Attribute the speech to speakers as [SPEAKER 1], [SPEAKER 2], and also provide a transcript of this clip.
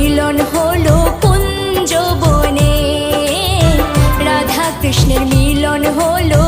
[SPEAKER 1] মিলন হলো কুঞ্জবনে। রাধা কৃষ্ণের মিলন হলো